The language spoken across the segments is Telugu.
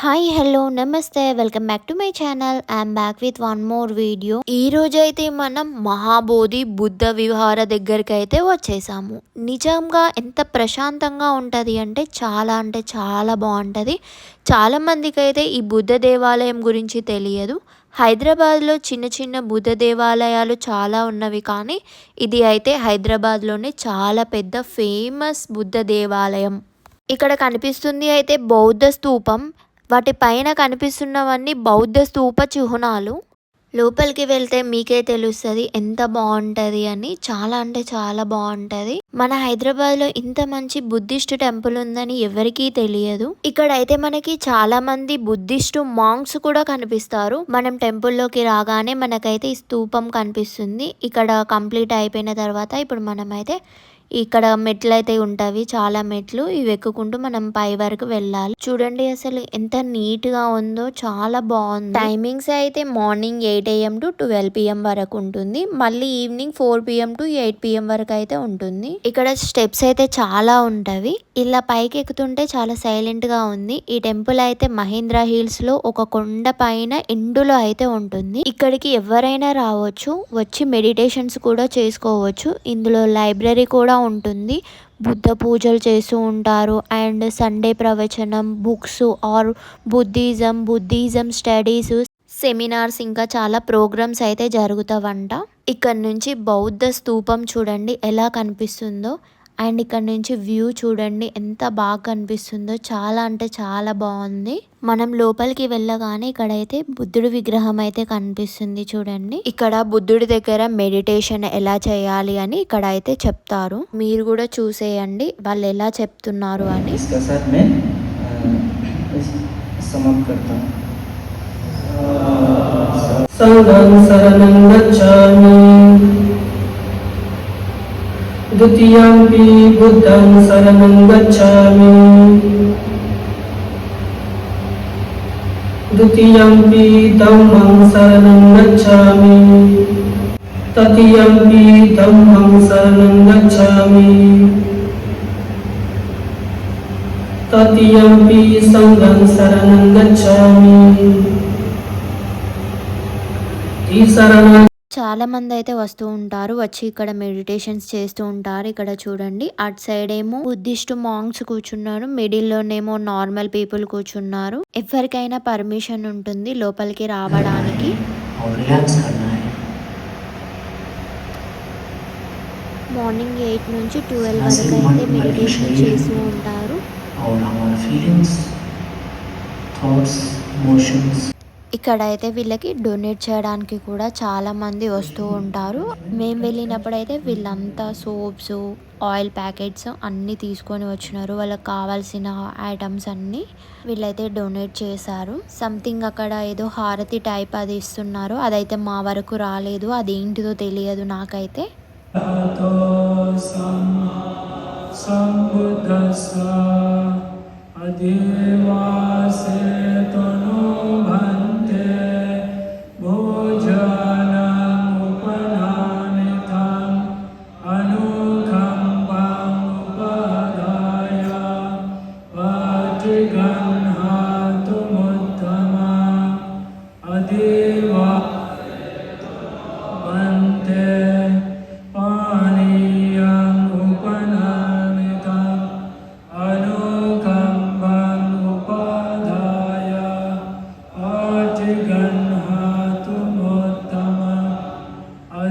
హాయ్ హలో నమస్తే welcome back to my channel I'm back with one more video ఈ రోజు అయితే మనం మహాబోధి బుద్ధ విహార దగ్గరికి అయితే వచ్చేసాము. నిజంగా ఎంత ప్రశాంతంగా ఉంటుంది అంటే చాలా అంటే చాలా బాగుంటుంది. చాలా మందికి అయితే ఈ బుద్ధ దేవాలయం గురించి తెలియదు. హైదరాబాద్లో చిన్న చిన్న బుద్ధ దేవాలయాలు చాలా ఉన్నవి కానీ ఇది అయితే హైదరాబాద్లోనే చాలా పెద్ద ఫేమస్ బుద్ధ దేవాలయం. ఇక్కడ కనిపిస్తుంది అయితే బౌద్ధ స్తూపం వాటి పైన కనిపిస్తున్నవన్నీ బౌద్ధ స్తూప చిహ్నాలు. లోపలికి వెళ్తే మీకే తెలుస్తుంది ఎంత బాగుంటుంది అని. చాలా అంటే చాలా బాగుంటుంది. మన హైదరాబాద్లో ఇంత మంచి బుద్ధిస్ట్ టెంపుల్ ఉందని ఎవరికీ తెలియదు. ఇక్కడ అయితే మనకి చాలా మంది బుద్ధిస్టు మాంగ్స్ కూడా కనిపిస్తారు. మనం టెంపుల్లోకి రాగానే మనకైతే ఈ స్తూపం కనిపిస్తుంది. ఇక్కడ కంప్లీట్ అయిపోయిన తర్వాత ఇప్పుడు మనమైతే ఇక్కడ మెట్లు అయితే ఉంటవి చాలా మెట్లు. ఇవి ఎక్కుకుంటూ మనం పై వరకు వెళ్ళాలి. చూడండి అసలు ఎంత నీట్గా ఉందో చాలా బాగుంది. టైమింగ్స్ అయితే morning eight AM to twelve PM వరకు ఉంటుంది. మళ్ళీ evening four PM to eight PM వరకు అయితే ఉంటుంది. ఇక్కడ స్టెప్స్ అయితే చాలా ఉంటవి. ఇలా పైకి ఎక్కుతుంటే చాలా సైలెంట్గా ఉంది. ఈ టెంపుల్ అయితే మహేంద్ర హిల్స్లో ఒక కొండ పైన ఎండులో అయితే ఉంటుంది. ఇక్కడికి ఎవరైనా రావచ్చు. వచ్చి మెడిటేషన్స్ కూడా చేసుకోవచ్చు. ఇందులో లైబ్రరీ కూడా ఉంటుంది. బుద్ధ పూజలు చేస్తూ ఉంటారు. అండ్ సండే ప్రవచనం books or Buddhism Buddhism studies seminars ఇంకా చాలా ప్రోగ్రామ్స్ అయితే జరుగుతావంట. ఇక్కడ నుంచి బౌద్ధ స్తూపం చూడండి ఎలా కనిపిస్తుందో. అండ్ ఇక్కడ నుంచి వ్యూ చూడండి ఎంత బాగా కనిపిస్తుందో. చాలా అంటే చాలా బాగుంది. మనం లోపలికి వెళ్ళగానే ఇక్కడైతే బుద్ధుడి విగ్రహం అయితే కనిపిస్తుంది చూడండి. ఇక్కడ బుద్ధుడి దగ్గర మెడిటేషన్ ఎలా చేయాలి అని ఇక్కడ అయితే చెప్తారు. మీరు కూడా చూసేయండి. వాళ్ళు ఎలా చెప్తున్నారు అని. द्वितीयम्पि बुद्धं शरणं गच्छामि द्वितीयम्पि धम्मं शरणं गच्छामि तृतीयम्पि धम्मं शरणं गच्छामि तृतीयम्पि सङ्गं शरणं गच्छामि तीसरणं చాలామంది అయితే వస్తూ ఉంటారు వచ్చి ఇక్కడ మెడిటేషన్స్ చేస్తూ ఉంటారు. ఇక్కడ చూడండి అటు సైడ్ ఏమో బుద్ధిస్ట్ మాంగ్స్ కూర్చున్నారు మిడిల్ లోనేమో నార్మల్ పీపుల్ కూర్చున్నారు. ఎవరికైనా పర్మిషన్ ఉంటుంది లోపలికి రావడానికి. మార్నింగ్ ఎయిట్ నుంచి ట్వెల్వ్ వరకు అయితే మెడిటేషన్ చేస్తూ ఉంటారు. ఇక్కడ అయితే వీళ్ళకి డొనేట్ చేయడానికి కూడా చాలామంది వస్తూ ఉంటారు. మేము వెళ్ళినప్పుడైతే వీళ్ళంతా సోప్స్ ఆయిల్ ప్యాకెట్స్ అన్నీ తీసుకొని వచ్చినారు. వాళ్ళకి కావాల్సిన ఐటమ్స్ అన్నీ వీళ్ళైతే డొనేట్ చేశారు. సంథింగ్ అక్కడ ఏదో హారతి టైప్ అది ఇస్తున్నారు. అదైతే మా వరకు రాలేదు. అదేంటిదో తెలియదు నాకైతే. అదే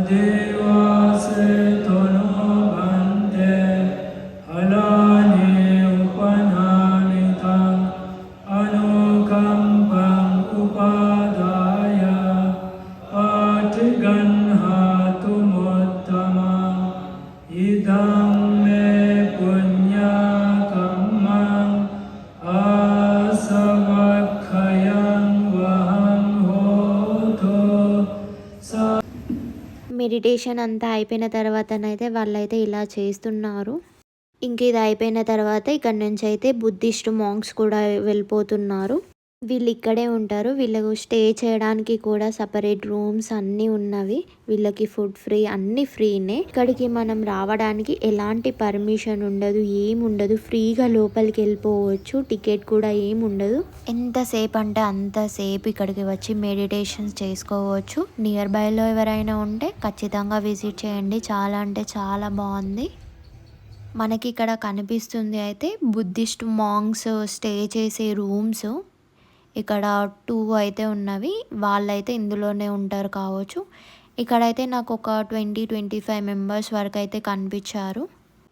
day. మెడిటేషన్ అంతా అయిపోయిన తర్వాతనైతే వాళ్ళైతే ఇలా చేస్తున్నారు. ఇంక ఇది అయిపోయిన తర్వాత ఇక్కడ నుంచి అయితే బుద్ధిస్ట్ మాంగ్స్ కూడా వెళ్ళిపోతున్నారు. వీళ్ళు ఇక్కడే ఉంటారు. వీళ్ళకు స్టే చేయడానికి కూడా సపరేట్ రూమ్స్ అన్నీ ఉన్నవి. వీళ్ళకి ఫుడ్ ఫ్రీ అన్నీ ఫ్రీనే. ఇక్కడికి మనం రావడానికి ఎలాంటి పర్మిషన్ ఉండదు ఏం ఉండదు. ఫ్రీగా లోపలికి వెళ్ళిపోవచ్చు. టికెట్ కూడా ఏం ఉండదు. ఎంతసేపు అంటే అంతసేపు ఇక్కడికి వచ్చి మెడిటేషన్స్ చేసుకోవచ్చు. నియర్ బైలో ఎవరైనా ఉంటే ఖచ్చితంగా విజిట్ చేయండి. చాలా అంటే చాలా బాగుంది. మనకి ఇక్కడ కనిపిస్తుంది అయితే బుద్ధిస్ట్ మాంగ్స్ స్టే చేసే రూమ్స్. ఇక్కడ టూ అయితే ఉన్నవి. వాళ్ళైతే ఇందులోనే ఉంటారు కావచ్చు. ఇక్కడైతే నాకు ఒక ట్వంటీ ట్వంటీ ఫైవ్ మెంబర్స్ వరకు అయితే కనిపించారు.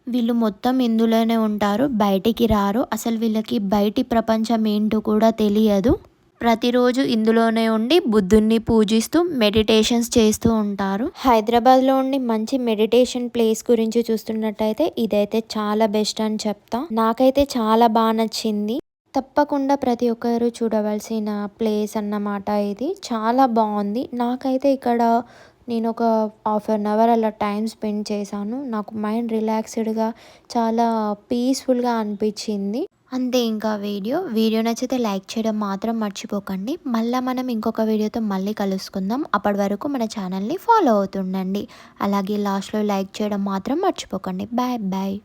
వీళ్ళు మొత్తం ఇందులోనే ఉంటారు. బయటికి రారు. అసలు వీళ్ళకి బయటి ప్రపంచం ఏంటో కూడా తెలియదు. ప్రతిరోజు ఇందులోనే ఉండి బుద్ధుణ్ణి పూజిస్తూ మెడిటేషన్స్ చేస్తూ ఉంటారు. హైదరాబాద్లో ఉండి మంచి మెడిటేషన్ ప్లేస్ గురించి చూస్తున్నట్టయితే ఇదైతే చాలా బెస్ట్ అని చెప్తా. నాకైతే చాలా బాగా నచ్చింది. తప్పకుండా ప్రతి ఒక్కరు చూడవలసిన ప్లేస్ అన్నమాట ఇది. చాలా బాగుంది. నాకైతే ఇక్కడ నేను ఒక హాఫ్ అన్ అవర్ అలా టైం స్పెండ్ చేశాను. నాకు మైండ్ రిలాక్స్డ్గా చాలా పీస్ఫుల్గా అనిపించింది. అంతే ఇంకా వీడియో. వీడియో నచ్చితే లైక్ చేయడం మాత్రం మర్చిపోకండి. మళ్ళీ మనం ఇంకొక వీడియోతో మళ్ళీ కలుసుకుందాం. అప్పటి వరకు మన ఛానల్ని ఫాలో అవుతుండండి. అలాగే లాస్ట్లో లైక్ చేయడం మాత్రం మర్చిపోకండి. Bye bye.